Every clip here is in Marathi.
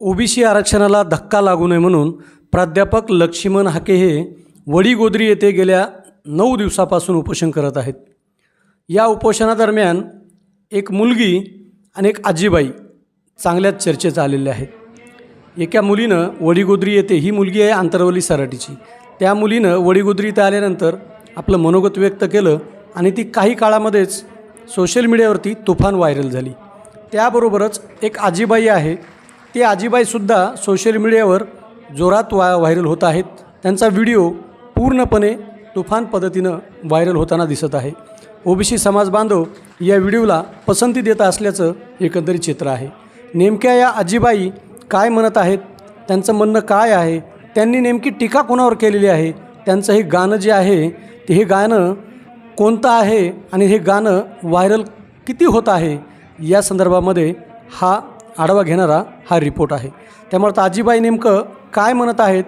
ओबीसी आरक्षणाला धक्का लागू नये म्हणून प्राध्यापक लक्ष्मण हाके हे वडीगोद्री येथे गेल्या नऊ दिवसापासून उपोषण करत आहेत. या उपोषणादरम्यान एक मुलगी आणि एक आजीबाई चांगल्याच चर्चेत आलेल्या आहेत. एका मुलीनं वडीगोद्री येते ही मुलगी आहे आंतरवली सराटीची. त्या मुलीनं वडीगोद्री इथं आल्यानंतर आपलं मनोगत व्यक्त केलं आणि ती काही काळामध्येच सोशल मीडियावरती तुफान व्हायरल झाली. त्याबरोबरच एक आजीबाई आहे ती आजीबाईसुद्धा सोशल मीडियावर जोरात वा व्हायरल होत आहेत. त्यांचा व्हिडिओ पूर्णपणे तुफान पद्धतीनं व्हायरल होताना दिसत आहे. ओबीसी समाज बांधव या व्हिडिओला पसंती देत असल्याचं एकंदरीत चित्र आहे. नेमक्या या आजीबाई काय म्हणत आहेत? त्यांचं म्हणणं काय आहे? त्यांनी नेमकी टीका कोणावर केलेली आहे? त्यांचं हे गाणं जे आहे ते हे गाणं कोणतं आहे आणि हे गाणं व्हायरल किती होत आहे? या संदर्भामध्ये हा आढावा घेणारा हा रिपोर्ट आहे. त्यामुळे आता आजीबाई नेमकं काय म्हणत आहेत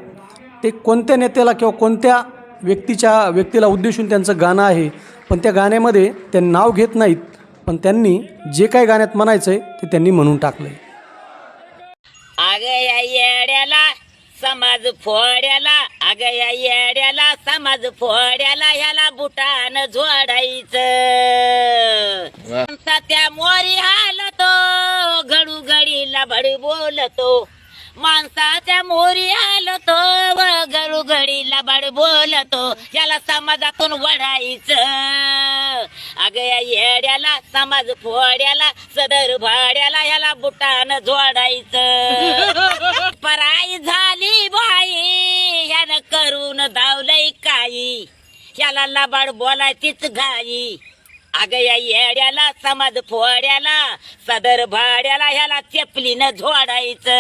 ते कोणत्या नेत्याला किंवा कोणत्या व्यक्तीच्या व्यक्तीला उद्देशून त्यांचं गाणं आहे पण त्या गाण्यामध्ये ते नाव घेत नाहीत पण त्यांनी जे काय गाण्यात म्हणायचं आहे ते त्यांनी म्हणून टाकलं आहे अग या येड्याला समाज फोड्याला अग या येड्याला समाज फोड्याला ह्याला बुटान जोडायचं. भड बोलतो. माणसाच्या मोरी हालतो व गडू घडीला बड बोलतो. याला समाजातून वडायचं अग या येड्याला समाज फोड्याला सदर भाड्याला याला बुटान जोडायचं. पराई झाली बाई ह्यानं करून धावलंय काही. ह्याला लबाड बोलायचीच घाई. अग या येड्याला समाज फोड्याला सदर भाड्याला ह्याला चेपलीनं झोडायचं.